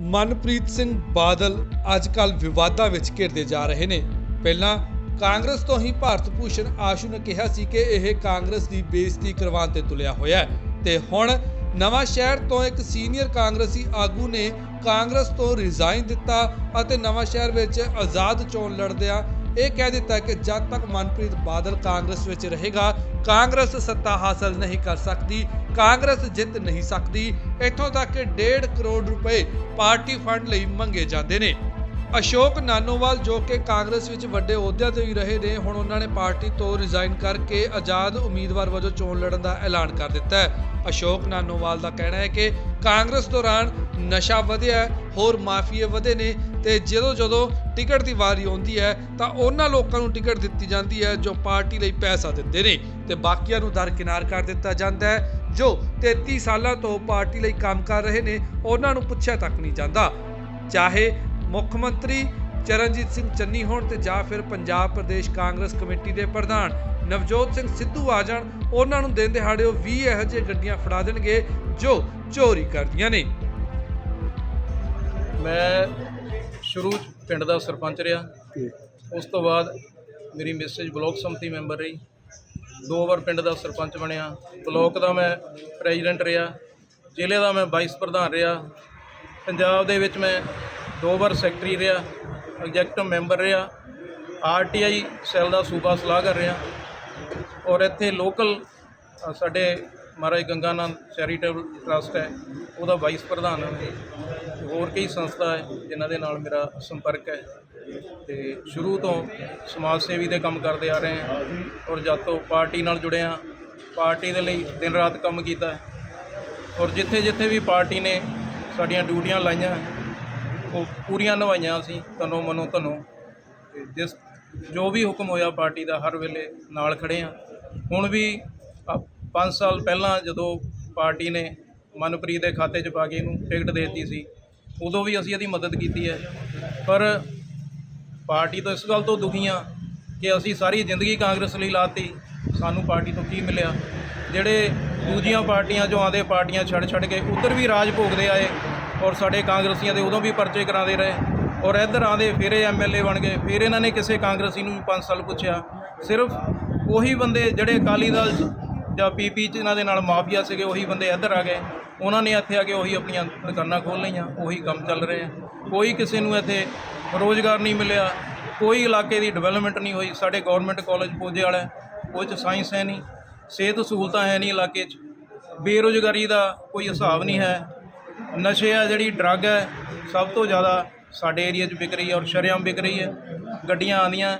ਮਨਪ੍ਰੀਤ ਸਿੰਘ ਬਾਦਲ ਅੱਜਕੱਲ ਵਿਵਾਦਾਂ ਵਿੱਚ ਘਿਰਦੇ ਜਾ ਰਹੇ ਨੇ। ਪਹਿਲਾਂ ਕਾਂਗਰਸ ਤੋਂ ਹੀ ਭਾਰਤ ਭੂਸ਼ਣ ਆਸ਼ੂ ਨੇ ਕਿਹਾ ਸੀ ਕਿ ਇਹ ਕਾਂਗਰਸ ਦੀ ਬੇਇੱਜ਼ਤੀ ਕਰਵਾਉਣ ਤੇ ਤੁਲਿਆ ਹੋਇਆ ਹੈ। ਤੇ ਹੁਣ ਨਵਾਂ ਸ਼ਹਿਰ ਤੋਂ ਇੱਕ ਸੀਨੀਅਰ ਕਾਂਗਰਸੀ ਆਗੂ ਨੇ ਕਾਂਗਰਸ ਤੋਂ ਰਿਜ਼ਾਈਨ ਦਿੱਤਾ ਅਤੇ ਨਵਾਂ ਸ਼ਹਿਰ ਵਿੱਚ ਆਜ਼ਾਦ ਚੋਣ ਲੜਦਿਆਂ ਇਹ ਕਹਿ ਦਿੱਤਾ ਕਿ ਜਦ ਤੱਕ ਮਨਪ੍ਰੀਤ ਬਾਦਲ ਕਾਂਗਰਸ ਵਿੱਚ ਰਹੇਗਾ, ਕਾਂਗਰਸ ਸੱਤਾ ਹਾਸਲ ਨਹੀਂ ਕਰ ਸਕਦੀ। ਕਾਂਗਰਸ ਜਿੱਤ ਨਹੀਂ ਸਕਦੀ, ਇੱਥੋਂ ਤੱਕ ਕਿ 1.5 ਕਰੋੜ ਰੁਪਏ ਪਾਰਟੀ ਫੰਡ ਲਈ ਮੰਗੇ ਜਾਂਦੇ ਨੇ। ਅਸ਼ੋਕ ਨਾਨੋਵਾਲ ਜੋ ਕਿ ਕਾਂਗਰਸ ਵਿੱਚ ਵੱਡੇ ਅਹੁਦਿਆਂ ਤੇ ਵੀ ਰਹੇ ਨੇ, ਹੁਣ ਉਹਨਾਂ ਨੇ ਪਾਰਟੀ ਤੋਂ ਰਿਜ਼ਾਈਨ ਕਰਕੇ ਆਜ਼ਾਦ ਉਮੀਦਵਾਰ ਵਜੋਂ ਚੋਣ ਲੜਨ ਦਾ ਐਲਾਨ ਕਰ ਦਿੱਤਾ ਹੈ। ਅਸ਼ੋਕ ਨਾਨੋਵਾਲ ਦਾ ਕਹਿਣਾ ਹੈ ਕਿ ਕਾਂਗਰਸ ਦੌਰਾਨ ਨਸ਼ਾ ਵਧਿਆ ਹੋਰ ਮਾਫੀਏ ਵਧੇ ਨੇ ਤੇ ਜਦੋਂ ਜਦੋਂ ਟਿਕਟ ਦੀ ਵਾਰੀ ਆਉਂਦੀ ਹੈ, ਤਾਂ ਉਹਨਾਂ ਲੋਕਾਂ ਨੂੰ ਟਿਕਟ ਦਿੱਤੀ ਜਾਂਦੀ ਹੈ ਜੋ ਪਾਰਟੀ ਲਈ ਪੈਸਾ ਦਿੰਦੇ ਨੇ ਤੇ ਬਾਕੀਆਂ ਨੂੰ ਦਰਕਿਨਾਰ ਕਰ ਦਿੱਤਾ ਜਾਂਦਾ ਹੈ। ਜੋ 33 ਸਾਲਾਂ ਤੋਂ ਪਾਰਟੀ ਲਈ ਕੰਮ ਕਰ ਰਹੇ ਨੇ ਉਹਨਾਂ ਨੂੰ ਪੁੱਛਿਆ ਤੱਕ ਨਹੀਂ ਜਾਂਦਾ। ਚਾਹੇ ਮੁੱਖ ਮੰਤਰੀ ਚਰਨਜੀਤ ਸਿੰਘ ਚੰਨੀ ਹੋਣ ਤੇ ਜਾਂ ਫਿਰ ਪੰਜਾਬ ਪ੍ਰਦੇਸ਼ ਕਾਂਗਰਸ ਕਮੇਟੀ ਦੇ ਪ੍ਰਧਾਨ ਨਵਜੋਤ ਸਿੰਘ ਸਿੱਧੂ ਆ ਜਾਣ ਉਹਨਾਂ ਨੂੰ ਦਿਨ ਦਿਹਾੜੇ ਉਹ 20 ਇਹੋ ਜਿਹੇ ਗੱਡੀਆਂ ਫੜਾ ਦੇਣਗੇ ਜੋ ਚੋਰੀ ਕਰਦੀਆਂ ਨੇ। ਮੈਂ ਸ਼ੁਰੂ 'ਚ ਪਿੰਡ ਦਾ ਸਰਪੰਚ ਰਿਹਾ। ਉਸ ਤੋਂ ਬਾਅਦ ਮੇਰੀ ਮੈਸੇਜ ਬਲਾਕ ਸੰਮਤੀ ਮੈਂਬਰ ਰਹੀ। ਦੋ ਵਾਰ ਪਿੰਡ ਦਾ ਸਰਪੰਚ ਬਣਿਆ, ਬਲਾਕ ਦਾ ਮੈਂ ਪ੍ਰੈਜ਼ੀਡੈਂਟ ਰਿਹਾ, ਜ਼ਿਲ੍ਹੇ ਦਾ ਮੈਂ ਵਾਈਸ ਪ੍ਰਧਾਨ ਰਿਹਾ, ਪੰਜਾਬ ਦੇ ਵਿੱਚ ਮੈਂ ਦੋ ਵਾਰ ਸੈਕਟਰੀ ਰਿਹਾ, ਐਗਜ਼ੈਕਟਿਵ ਮੈਂਬਰ ਰਿਹਾ ਆਰਟੀਆਈ ਸੈੱਲ ਦਾ ਸੂਬਾ ਸਲਾਹਕਾਰ ਰਿਹਾ ਔਰ ਇੱਥੇ ਲੋਕਲ ਸਾਡੇ ਮਹਾਰਾਜ ਗੰਗਾ ਗੰਗਾਨੰਦ ਚੈਰੀਟੇਬਲ ਟਰਸਟ ਹੈ, ਉਹਦਾ ਵਾਈਸ ਪ੍ਰਧਾਨ ਹਾਂ ਹੋਰ ਕਈ ਸੰਸਥਾ ਹੈ ਜਿਨ੍ਹਾਂ ਦੇ ਨਾਲ ਮੇਰਾ ਸੰਪਰਕ ਹੈ। ਤੇ ਸ਼ੁਰੂ ਤੋਂ ਸਮਾਜ ਸੇਵੀ ਦੇ ਕੰਮ ਕਰਦੇ ਆ ਰਹੇ ਹਾਂ ਔਰ ਜਦ ਤੋਂ ਪਾਰਟੀ ਨਾਲ ਜੁੜੇ ਹਾਂ। ਪਾਰਟੀ ਦੇ ਲਈ ਦਿਨ ਰਾਤ ਕੰਮ ਕੀਤਾ ਔਰ ਜਿੱਥੇ ਜਿੱਥੇ ਵੀ ਪਾਰਟੀ ਨੇ ਸਾਡੀਆਂ ਡਿਊਟੀਆਂ ਲਾਈਆਂ, ਉਹ ਪੂਰੀਆਂ ਨਿਭਾਈਆਂ ਅਸੀਂ, ਤਨੋਂ ਮਨੋ ਧਨੋਂ ਤੇ ਜਿਸ ਜੋ ਵੀ ਹੁਕਮ ਹੋਇਆ ਪਾਰਟੀ ਦਾ ਹਰ ਵੇਲੇ ਨਾਲ ਖੜੇ ਆ ਹੁਣ ਵੀ 5 ਸਾਲ ਪਹਿਲਾਂ ਜਦੋਂ ਪਾਰਟੀ ਨੇ ਮਨਪ੍ਰੀਤ ਦੇ ਖਾਤੇ 'ਚ ਪਾ ਕੇ ਇਹਨੂੰ ਟਿਕਟ ਦੇ ਦਿੱਤੀ ਸੀ, ਉਦੋਂ ਵੀ ਅਸੀਂ ਇਹਦੀ ਮਦਦ ਕੀਤੀ ਹੈ। ਪਰ ਪਾਰਟੀ ਤੋਂ ਇਸ ਗੱਲ ਤੋਂ ਦੁਖੀ ਹਾਂ ਕਿ ਅਸੀਂ ਸਾਰੀ ਜ਼ਿੰਦਗੀ ਕਾਂਗਰਸ ਲਈ ਲਾਤੀ, ਸਾਨੂੰ ਪਾਰਟੀ ਤੋਂ ਕੀ ਮਿਲਿਆ? ਜਿਹੜੇ ਦੂਜੀਆਂ ਪਾਰਟੀਆਂ ਚੋਂ ਆਉਂਦੇ ਪਾਰਟੀਆਂ ਛੱਡ ਛੱਡ ਕੇ ਉੱਧਰ ਵੀ ਰਾਜ ਭੋਗਦੇ ਆਏ ਔਰ ਸਾਡੇ ਕਾਂਗਰਸੀਆਂ ਦੇ ਉਦੋਂ ਵੀ ਪਰਚੇ ਕਰਾਉਂਦੇ ਰਹੇ ਔਰ ਇੱਧਰ ਆਉਂਦੇ ਫਿਰ ਇਹ ਐਮਐਲਏ ਬਣ ਗਏ, ਫਿਰ ਇਹਨਾਂ ਨੇ ਕਿਸੇ ਕਾਂਗਰਸੀ ਨੂੰ 5 ਸਾਲ ਪੁੱਛਿਆ। ਸਿਰਫ ਉਹੀ ਬੰਦੇ ਜਿਹੜੇ ਅਕਾਲੀ ਦਲ 'ਚ ਜਾਂ ਪੀਪੀ ਚ ਇਹਨਾਂ ਦੇ ਨਾਲ ਮਾਫੀਆ ਸੀਗੇ, ਉਹੀ ਬੰਦੇ ਇੱਧਰ ਆ ਗਏ। ਉਹਨਾਂ ਨੇ ਇੱਥੇ ਆ ਕੇ ਉਹੀ ਆਪਣੀਆਂ ਦੁਕਾਨਾਂ ਖੋਲ੍ਹ ਲਈਆਂ, ਉਹੀ ਕੰਮ ਚੱਲ ਰਿਹਾ ਕੋਈ ਕਿਸੇ ਨੂੰ ਇੱਥੇ ਰੋਜ਼ਗਾਰ ਨਹੀਂ ਮਿਲਿਆ, ਕੋਈ ਇਲਾਕੇ ਦੀ ਡਿਵੈਲਪਮੈਂਟ ਨਹੀਂ ਹੋਈ। ਸਾਡੇ ਗਵਰਨਮੈਂਟ ਕਾਲਜ ਪੋਜੇ ਵਾਲਾ ਉਹ 'ਚ ਸਾਇੰਸ ਹੈ ਨਹੀਂ, ਸਿਹਤ ਸਹੂਲਤਾਂ ਹੈ ਨਹੀਂ ਇਲਾਕੇ 'ਚ। ਬੇਰੁਜ਼ਗਾਰੀ ਦਾ ਕੋਈ ਹਿਸਾਬ ਨਹੀਂ ਹੈ। ਨਸ਼ੇ ਆ ਜਿਹੜੀ, ਡਰੱਗ ਹੈ, ਸਭ ਤੋਂ ਜ਼ਿਆਦਾ ਸਾਡੇ ਏਰੀਆ 'ਚ ਵਿਕ ਰਹੀ ਹੈ ਔਰ ਸ਼ਰੇਆਮ ਵਿਕ ਰਹੀ ਹੈ। ਗੱਡੀਆਂ ਆਉਂਦੀਆਂ,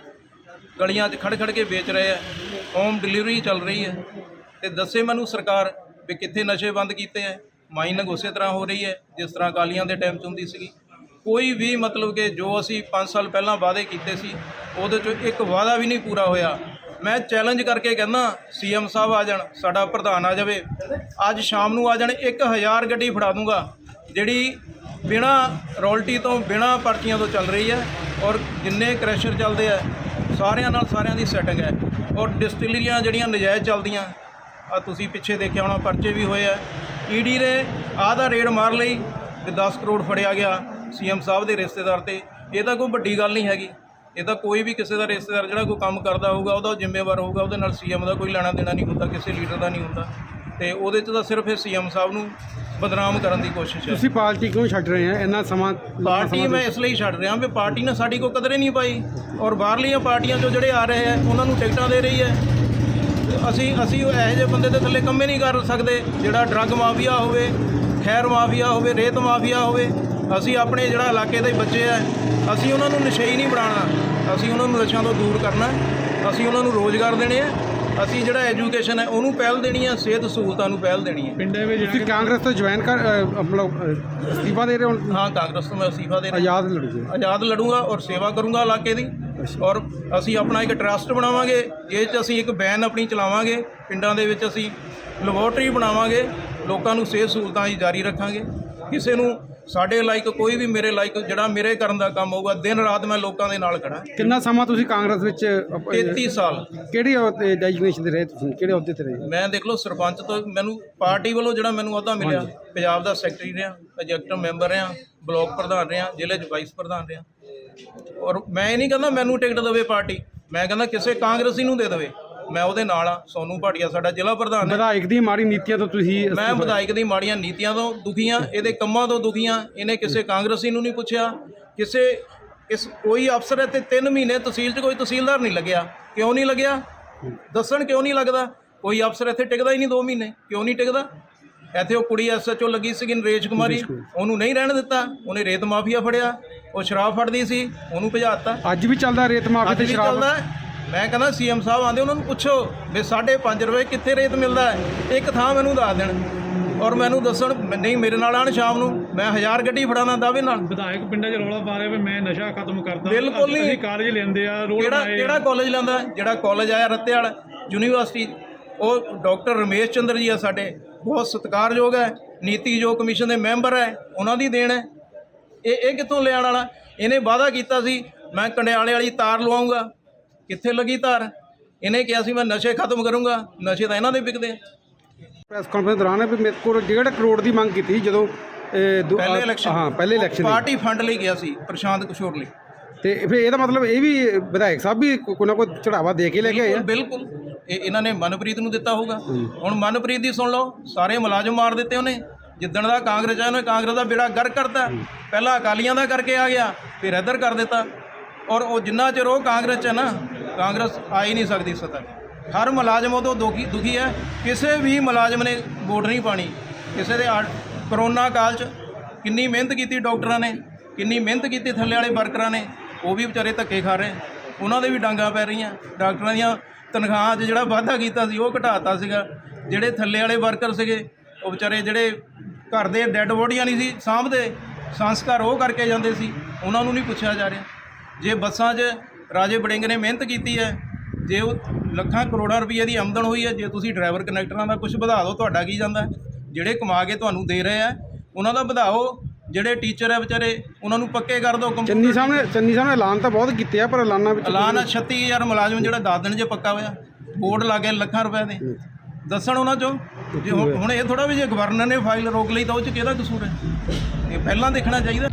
ਗਲੀਆਂ 'ਚ ਖੜ ਖੜ ਕੇ ਵੇਚ ਰਹੇ ਆ ਹੋਮ ਡਿਲੀਵਰੀ ਚੱਲ ਰਹੀ ਹੈ। ਤੇ ਦੱਸੇ ਮੈਨੂੰ ਸਰਕਾਰ ਵੀ ਕਿੱਥੇ ਨਸ਼ੇ ਬੰਦ ਕੀਤੇ ਹੈ ਮਾਈਨਿੰਗ ਉਸੇ ਤਰ੍ਹਾਂ ਹੋ ਰਹੀ ਹੈ ਜਿਸ ਤਰ੍ਹਾਂ ਅਕਾਲੀਆਂ ਦੇ ਟਾਈਮ 'ਚ ਹੁੰਦੀ ਸੀਗੀ। ਕੋਈ ਵੀ ਮਤਲਬ ਕਿ ਜੋ ਅਸੀਂ 5 ਸਾਲ ਪਹਿਲਾਂ ਵਾਅਦੇ ਕੀਤੇ ਸੀ, ਉਹਦੇ 'ਚੋਂ ਇੱਕ ਵਾਅਦਾ ਵੀ ਨਹੀਂ ਪੂਰਾ ਹੋਇਆ। ਮੈਂ ਚੈਲੰਜ ਕਰਕੇ ਕਹਿੰਦਾ ਸੀਐਮ ਸਾਹਿਬ ਆ ਜਾਣ, ਸਾਡਾ ਪ੍ਰਧਾਨ ਆ ਜਾਵੇ। ਅੱਜ ਸ਼ਾਮ ਨੂੰ ਆ ਜਾਣ 1000 ਗੱਡੀ ਫੜਾ ਦੂੰਗਾ, ਜਿਹੜੀ ਬਿਨਾ ਰੋਲਟੀ ਤੋਂ, ਬਿਨਾ ਪਰਚੀਆਂ ਤੋਂ ਚੱਲ ਰਹੀ ਹੈ ਔਰ ਜਿੰਨੇ ਕ੍ਰੈਸ਼ਰ ਚੱਲਦੇ ਆ ਸਾਰਿਆਂ ਨਾਲ ਸਾਰਿਆਂ ਦੀ ਸੈਟਿੰਗ ਹੈ ਔਰ ਡਿਸਟਿਲਰੀਆਂ ਜਿਹੜੀਆਂ ਨਜਾਇਜ਼ ਚੱਲਦੀਆਂ ਆ ਤੁਸੀਂ ਪਿੱਛੇ ਦੇਖਿਆ ਹੋਣਾ ਪਰਚੇ ਵੀ ਹੋਏ ਆ। ਈਡੀ ਨੇ ਆਹ ਦਾ ਰੇਡ ਮਾਰ ਲਈ ਤੇ 10 ਕਰੋੜ ਫੜਿਆ ਗਿਆ ਸੀਐਮ ਸਾਹਿਬ ਦੇ ਰਿਸ਼ਤੇਦਾਰ ਤੇ। ਇਹ ਤਾਂ ਕੋਈ ਵੱਡੀ ਗੱਲ ਨਹੀਂ ਹੈਗੀ। ਇਹ ਤਾਂ ਕੋਈ ਵੀ ਕਿਸੇ ਦਾ ਰਿਸ਼ਤੇਦਾਰ ਜਿਹੜਾ ਕੋਈ ਕੰਮ ਕਰਦਾ ਹੋਊਗਾ ਉਹਦਾ ਜ਼ਿੰਮੇਵਾਰ ਹੋਊਗਾ ਉਹਦੇ ਨਾਲ ਸੀਐਮ ਦਾ ਕੋਈ ਲੈਣਾ ਦੇਣਾ ਨਹੀਂ ਹੁੰਦਾ ਕਿਸੇ ਲੀਡਰ ਦਾ ਨਹੀਂ ਹੁੰਦਾ। ਤੇ ਉਹਦੇ 'ਚ ਤਾਂ ਸਿਰਫ ਇਹ ਸੀਐਮ ਸਾਹਿਬ ਨੂੰ ਬਦਨਾਮ ਕਰਨ ਦੀ ਕੋਸ਼ਿਸ਼ ਹੈ। ਤੁਸੀਂ ਪਾਰਟੀ ਕਿਉਂ ਛੱਡ ਰਹੇ ਆ? ਇੰਨਾ ਸਮਾਂ ਪਾਰਟੀ ਮੈਂ ਇਸ ਲਈ ਛੱਡ ਰਿਹਾ ਵੀ ਪਾਰਟੀ ਨੇ ਸਾਡੀ ਕੋਈ ਕਦਰ ਹੀ ਨਹੀਂ ਪਾਈ। ਔਰ ਬਾਹਰਲੀਆਂ ਪਾਰਟੀਆਂ ਚੋਂ ਜਿਹੜੇ ਆ ਰਹੇ ਆ ਉਹਨਾਂ ਨੂੰ ਟਿਕਟਾਂ ਦੇ ਰਹੀ ਹੈ। ਅਸੀਂ ਅਸੀਂ ਇਹੋ ਜਿਹੇ ਬੰਦੇ ਦੇ ਥੱਲੇ ਕੰਮੇ ਨਹੀਂ ਕਰ ਸਕਦੇ ਜਿਹੜਾ ਡਰੱਗ ਮਾਫੀਆ ਹੋਵੇ ਖੈਰ ਮਾਫੀਆ ਹੋਵੇ ਰੇਤ ਮਾਫੀਆ ਹੋਵੇ ਅਸੀਂ ਆਪਣੇ ਜਿਹੜਾ ਇਲਾਕੇ ਦੇ ਬੱਚੇ ਆ ਅਸੀਂ ਉਹਨਾਂ ਨੂੰ ਨਸ਼ਈ ਨਹੀਂ ਬਣਾਉਣਾ ਅਸੀਂ ਉਹਨਾਂ ਨੂੰ ਨਸ਼ਿਆਂ ਤੋਂ ਦੂਰ ਕਰਨਾ ਅਸੀਂ ਉਹਨਾਂ ਨੂੰ ਰੋਜ਼ਗਾਰ ਦੇਣੇ ਆ ਅਸੀਂ ਜਿਹੜਾ ਐਜੂਕੇਸ਼ਨ ਹੈ ਉਹਨੂੰ ਪਹਿਲ ਦੇਣੀ ਹੈ ਸਿਹਤ ਸਹੂਲਤਾਂ ਨੂੰ ਪਹਿਲ ਦੇਣੀ ਹੈ ਪਿੰਡਾਂ ਵਿੱਚ ਤੁਸੀਂ ਕਾਂਗਰਸ ਤੋਂ ਜੁਆਇਨ ਕਰ ਮਤਲਬ ਅਸਤੀਫਾ ਦੇ ਰਹੇ ਹੋ? ਹਾਂ ਕਾਂਗਰਸ ਤੋਂ ਮੈਂ ਅਸੀਫਾ ਦੇ ਰਿਹਾ। ਆਜ਼ਾਦ ਲੜੂਗੇ। ਆਜ਼ਾਦ ਲੜੂੰਗਾ ਔਰ ਸੇਵਾ ਕਰੂੰਗਾ ਇਲਾਕੇ ਦੀ। ਔਰ ਅਸੀਂ ਆਪਣਾ ਇੱਕ ਟਰਸਟ ਬਣਾਵਾਂਗੇ ਇਹ 'ਚ ਅਸੀਂ ਇੱਕ ਬੈਨ ਆਪਣੀ ਚਲਾਵਾਂਗੇ ਪਿੰਡਾਂ ਦੇ ਵਿੱਚ ਅਸੀਂ ਲੈਬੋਰਟਰੀ ਬਣਾਵਾਂਗੇ ਲੋਕਾਂ ਨੂੰ ਸਿਹਤ ਸਹੂਲਤਾਂ ਜਾਰੀ ਰੱਖਾਂਗੇ। ਕਿਸੇ ਨੂੰ ਸਾਡੇ ਲਾਇਕ ਕੋਈ ਵੀ ਮੇਰੇ ਲਾਇਕ ਜਿਹੜਾ ਮੇਰੇ ਕਰਨ ਦਾ ਕੰਮ ਹੋਊਗਾ ਦਿਨ ਰਾਤ ਮੈਂ ਲੋਕਾਂ ਦੇ ਨਾਲ ਖੜਾ ਕਿੰਨਾ ਸਮਾਂ ਤੁਸੀਂ ਕਾਂਗਰਸ ਵਿੱਚ ਅਪ- 33 ਸਾਲ। ਕਿਹੜੀ ਡੈਜਿਗਨੇਸ਼ਨ ਤੇ ਰਹੇ ਤੁਸੀਂ? ਕਿਹੜੇ ਅਹੁਦੇ ਤੇ ਰਹੇ? ਮੈਂ ਦੇਖ ਲਓ ਸਰਪੰਚ ਤੋਂ ਮੈਨੂੰ ਪਾਰਟੀ ਵੱਲੋਂ ਜਿਹੜਾ ਮੈਨੂੰ ਅਹੁਦਾ ਮਿਲਿਆ ਪੰਜਾਬ ਦਾ ਸੈਕਟਰੀ ਰਿਹਾ ਐਗਜ਼ੈਕਟਿਵ ਮੈਂਬਰ ਰਿਹਾ ਬਲਾਕ ਪ੍ਰਧਾਨ ਰਿਹਾ ਜ਼ਿਲ੍ਹੇ 'ਚ ਵਾਈਸ ਪ੍ਰਧਾਨ ਰਿਹਾ। ਔਰ ਮੈਂ ਇਹ ਨਹੀਂ ਕਹਿੰਦਾ ਮੈਨੂੰ ਟਿਕਟ ਦੇਵੇ ਪਾਰਟੀ ਮੈਂ ਕਹਿੰਦਾ ਕਿਸੇ ਕਾਂਗਰਸੀ ਨੂੰ ਦੇ ਦੇਵੇ। ਮੈਂ ਉਹਦੇ ਨਾਲ ਆ ਸੋਨੂ ਭਾਟੀਆ ਸਾਡਾ ਜ਼ਿਲ੍ਹਾ ਪ੍ਰਧਾਨ ਹੈ। ਵਿਧਾਇਕ ਦੀ ਮਾੜੀ ਨੀਤੀਆਂ ਤੋਂ ਤੁਸੀਂ ਮੈਂ ਵਿਧਾਇਕ ਦੀ ਮਾੜੀਆਂ ਨੀਤੀਆਂ ਤੋਂ ਦੁਖੀ ਹਾਂ ਇਹਦੇ ਕੰਮਾਂ ਤੋਂ ਦੁਖੀ ਹਾਂ ਇਹਨੇ ਕਿਸੇ ਕਾਂਗਰਸੀ ਨੂੰ ਨਹੀਂ ਪੁੱਛਿਆ। ਕਿਸੇ ਇਸ ਕੋਈ ਅਫਸਰ ਇੱਥੇ 3 ਮਹੀਨੇ ਤਹਿਸੀਲ 'ਚ ਕੋਈ ਤਹਿਸੀਲਦਾਰ ਨਹੀਂ ਲੱਗਿਆ। ਕਿਉਂ ਨਹੀਂ ਲੱਗਿਆ? ਦੱਸਣ ਕਿਉਂ ਨਹੀਂ ਲੱਗਦਾ? ਕੋਈ ਅਫਸਰ ਇੱਥੇ ਟਿਕਦਾ ਹੀ ਨਹੀਂ 2 ਮਹੀਨੇ ਕਿਉਂ ਨਹੀਂ ਟਿਕਦਾ? ਇੱਥੇ ਉਹ ਕੁੜੀ ਐਸਐਚਓ ਲੱਗੀ ਸੀ ਨਰੇਸ਼ ਕੁਮਾਰੀ। ਉਹਨੂੰ ਨਹੀਂ ਰਹਿਣ ਦਿੱਤਾ। ਉਹਨੇ ਰੇਤ ਮਾਫੀਆ ਫੜਿਆ। ਉਹ ਸ਼ਰਾਬ ਫੜਦੀ ਸੀ। ਉਹਨੂੰ ਭਜਾਤਾ। ਅੱਜ ਵੀ ਚੱਲਦਾ ਰੇਤ ਮਾਫੀ ਅੱਜ ਤੇ ਸ਼ਰਾਬ? ਚੱਲਦਾ। ਮੈਂ ਕਹਿੰਦਾ ਸੀਐਮ ਸਾਹਿਬ ਆਂਦੇ ਉਹਨਾਂ ਨੂੰ ਪੁੱਛੋ ਵੀ 5.5 ਰੁਪਏ ਕਿੱਥੇ ਰੇਤ ਮਿਲਦਾ ਹੈ? ਇੱਕ ਥਾਂ ਮੈਨੂੰ ਦੱਸ ਦੇਣ। ਔਰ ਮੈਨੂੰ ਦੱਸਣ ਨਹੀਂ ਮੇਰੇ ਨਾਲ ਆਣ ਸ਼ਾਮ ਨੂੰ। ਮੈਂ ਹਜ਼ਾਰ ਗੱਡੀ ਫੜਾਣਾ ਦਾਅਵੇ ਨਾਲ। ਵਿਧਾਇਕ ਪਿੰਡਾਂ 'ਚ ਰੌਲਾ ਪਾ ਰਿਹਾ ਵੀ ਮੈਂ ਨਸ਼ਾ ਖਤਮ ਕਰਦਾ। ਬਿਲਕੁਲ ਨਹੀਂ। ਅਸੀਂ ਕਾਲਜ ਲੈਂਦੇ ਆ ਰੋਲ ਕਿਹੜਾ ਕਿਹੜਾ ਕਾਲਜ ਲੈਂਦਾ? ਜਿਹੜਾ ਕਾਲਜ ਆਇਆ ਰੱਤੇ ਵਾਲਾ ਯੂਨੀਵਰਸਿਟੀ। ਉਹ ਡਾਕਟਰ ਰਮੇਸ਼ ਚੰਦਰ ਜੀ ਆ ਸਾਡੇ। ਬਹੁਤ ਸਤਿਕਾਰਯੋਗ ਹੈ ਨੀਤੀਯੋਗ ਕਮਿਸ਼ਨ ਦੇ ਮੈਂਬਰ ਹੈ ਉਹਨਾਂ ਦੀ ਦੇਣ ਹੈ। ਇਹ ਇਹ ਕਿੱਥੋਂ ਲਿਆਉਣ ਵਾਲਾ? ਇਹਨੇ ਵਾਅਦਾ ਕੀਤਾ ਸੀ ਮੈਂ ਕੰਡਿਆਲੇ ਵਾਲੀ ਤਾਰ ਲਵਾਉਂਗਾ। ਕਿੱਥੇ ਲੱਗੀ ਤਾਰ? ਇਹਨੇ ਕਿਹਾ ਸੀ ਮੈਂ ਨਸ਼ੇ ਖਤਮ ਕਰੂੰਗਾ ਨਸ਼ੇ ਤਾਂ ਇਹਨਾਂ ਦੇ ਵਿਕਦੇ ਆ। ਪ੍ਰੈਸ ਕਾਨਫਰੰਸ ਦੌਰਾਨ ਵੀ ਮੇਰੇ ਕੋਲ 1.5 ਕਰੋੜ ਦੀ ਮੰਗ ਕੀਤੀ ਜਦੋਂ ਪਹਿਲੇ ਇਲੈਕਸ਼ਨ ਹਾਂ ਪਹਿਲੇ ਇਲੈਕਸ਼ਨ। ਪਾਰਟੀ ਫੰਡ ਲਈ ਗਿਆ ਸੀ ਪ੍ਰਸ਼ਾਂਤ ਕਿਸ਼ੋਰ ਲਈ। ਤੇ ਫਿਰ ਇਹਦਾ ਮਤਲਬ ਇਹ ਵੀ ਵਿਧਾਇਕ ਸਾਹਿਬ ਵੀ ਕੋਈ ਨਾ ਕੋਈ ਚੜਾਵਾ ਦੇ ਕੇ ਲੈ ਕੇ ਆਏ ਆ। ਬਿਲਕੁਲ। ਇਹ ਇਹਨਾਂ ਨੇ ਮਨਪ੍ਰੀਤ ਨੂੰ ਦਿੱਤਾ ਹੋਊਗਾ। ਹੁਣ ਮਨਪ੍ਰੀਤ ਦੀ ਸੁਣ ਲਓ ਸਾਰੇ ਮੁਲਾਜ਼ਮ ਮਾਰ ਦਿੱਤੇ ਉਹਨੇ। ਜਿੱਦਣ ਦਾ ਕਾਂਗਰਸ ਆਇਆ ਉਹਨੇ ਕਾਂਗਰਸ ਦਾ ਬੇੜਾ ਗਰ ਕਰਤਾ। ਪਹਿਲਾਂ ਅਕਾਲੀਆਂ ਦਾ ਕਰਕੇ ਆ ਗਿਆ ਫਿਰ ਇੱਧਰ ਕਰ ਦਿੱਤਾ। ਔਰ ਉਹ ਜਿੰਨਾ ਚਿਰ ਉਹ ਕਾਂਗਰਸ ਚ ਹੈ ਨਾ ਕਾਂਗਰਸ ਆ ਹੀ ਨਹੀਂ ਸਕਦੀ ਸੱਤਾ। ਹਰ ਮੁਲਾਜ਼ਮ ਉਹ ਤੋਂ ਦੁਖੀ ਦੁਖੀ ਹੈ। ਕਿਸੇ ਵੀ ਮੁਲਾਜ਼ਮ ਨੇ ਵੋਟ ਨਹੀਂ ਪਾਣੀ। ਕਿਸੇ ਦੇ ਕਰੋਨਾ ਕਾਲ 'ਚ ਕਿੰਨੀ ਮਿਹਨਤ ਕੀਤੀ ਡਾਕਟਰਾਂ ਨੇ ਕਿੰਨੀ ਮਿਹਨਤ ਕੀਤੀ ਥੱਲੇ ਵਾਲੇ ਵਰਕਰਾਂ ਨੇ ਉਹ ਵੀ ਵਿਚਾਰੇ ਧੱਕੇ ਖਾ ਰਹੇ। ਉਹਨਾਂ ਦੇ ਵੀ ਡਾਂਗਾ ਪੈ ਰਹੀਆਂ। ਡਾਕਟਰਾਂ ਦੀਆਂ ਤਨਖਾਹ 'ਚ ਜਿਹੜਾ ਵਾਧਾ ਕੀਤਾ ਸੀ, ਉਹ ਘਟਾਤਾ ਸੀਗਾ। ਜਿਹੜੇ ਥੱਲੇ ਵਾਲੇ ਵਰਕਰ ਸੀਗੇ, ਉਹ ਵਿਚਾਰੇ ਜਿਹੜੇ ਘਰ ਦੇ ਡੈੱਡ ਬੋਡੀਆਂ ਨਹੀਂ ਸੀ, ਸਾਂਭਦੇ, ਸੰਸਕਾਰ ਉਹ ਕਰਕੇ ਜਾਂਦੇ ਸੀ, ਉਹਨਾਂ ਨੂੰ ਨਹੀਂ ਪੁੱਛਿਆ ਜਾ ਰਿਹਾ। ਜੇ ਬੱਸਾਂ 'ਚ ਰਾਜੇ ਬੜਿੰਗ ਨੇ ਮਿਹਨਤ ਕੀਤੀ ਹੈ, ਜੇ ਉਹ ਲੱਖਾਂ ਕਰੋੜਾਂ ਰੁਪਏ ਦੀ ਆਮਦਨ ਹੋਈ ਹੈ, ਜੇ ਤੁਸੀਂ ਡਰਾਈਵਰ ਕਨੈਕਟਰਾਂ ਦਾ ਕੁਝ ਵਧਾ ਦਿਓ, ਤੁਹਾਡਾ ਕੀ ਜਾਂਦਾ? ਜਿਹੜੇ ਕਮਾ ਕੇ ਤੁਹਾਨੂੰ ਦੇ ਰਹੇ ਆ, ਉਹਨਾਂ ਦਾ ਵਧਾਓ ਜਿਹੜੇ ਟੀਚਰ ਹੈ ਵਿਚਾਰੇ ਉਹਨਾਂ ਨੂੰ ਪੱਕੇ ਕਰ ਦਿਓ ਕੰਪਿਊਟਰ ਚੰਨੀ ਸਾਹਿਬ ਨੇ ਚੰਨੀ ਸਾਹਿਬ ਨੇ ਐਲਾਨ ਤਾਂ ਬਹੁਤ ਕੀਤੇ ਆ ਪਰ ਐਲਾਨਾਂ ਵਿੱਚ ਐਲਾਨ ਆ 36000 ਮੁਲਾਜ਼ਮ ਜਿਹੜਾ 10 ਦਿਨ 'ਚ ਪੱਕਾ ਹੋਇਆ। ਬੋਰਡ ਲੱਗੇ ਲੱਖਾਂ ਰੁਪਏ ਦੇ। ਦੱਸਣ ਉਹਨਾਂ ਚੋਂ? ਜੇ ਹੁਣ ਹੁਣ ਇਹ ਥੋੜਾ ਵੀ ਜੇ ਗਵਰਨਰ ਨੇ ਫਾਈਲ ਰੋਕ ਲਈ ਤਾਂ ਉਹ 'ਚ ਕਿਹਦਾ ਕਸੂਰ ਹੈ? ਇਹ ਪਹਿਲਾਂ ਦੇਖਣਾ ਚਾਹੀਦਾ।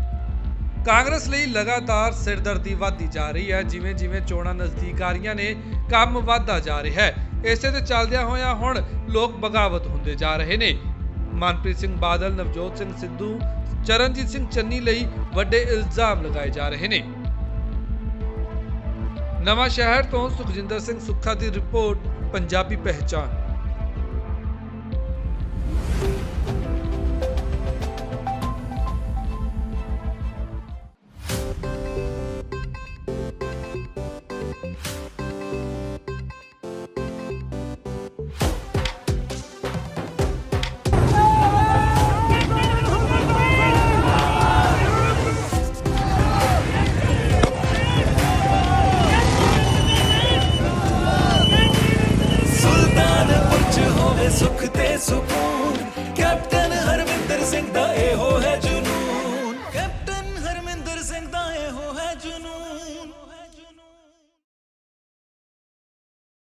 ਕਾਂਗਰਸ ਲਈ ਲਗਾਤਾਰ ਸਿਰਦਰਦੀ ਵਧਦੀ ਜਾ ਰਹੀ ਹੈ। ਜਿਵੇਂ ਜਿਵੇਂ ਚੋਣਾਂ ਨਜ਼ਦੀਕ ਆ ਰਹੀਆਂ ਨੇ ਕੰਮ ਵਧਦਾ ਜਾ ਰਿਹਾ ਹੈ। ਇਸੇ ਤੇ ਚੱਲਦਿਆਂ ਹੋਇਆਂ ਹੁਣ ਲੋਕ ਬਗਾਵਤ ਹੁੰਦੇ ਜਾ ਰਹੇ ਨੇ। ਮਨਪ੍ਰੀਤ ਸਿੰਘ ਬਾਦਲ ਨਵਜੋਤ ਸਿੰਘ ਸਿੱਧੂ ਚਰਨਜੀਤ ਸਿੰਘ ਚੰਨੀ ਲਈ ਵੱਡੇ ਇਲਜ਼ਾਮ ਲਗਾਏ ਜਾ ਰਹੇ ਨੇ। ਨਵਾਂ ਸ਼ਹਿਰ ਤੋਂ ਸੁਖਜਿੰਦਰ ਸਿੰਘ ਸੁੱਖਾ ਦੀ ਰਿਪੋਰਟ, ਪੰਜਾਬੀ ਪਹਿਚਾਨ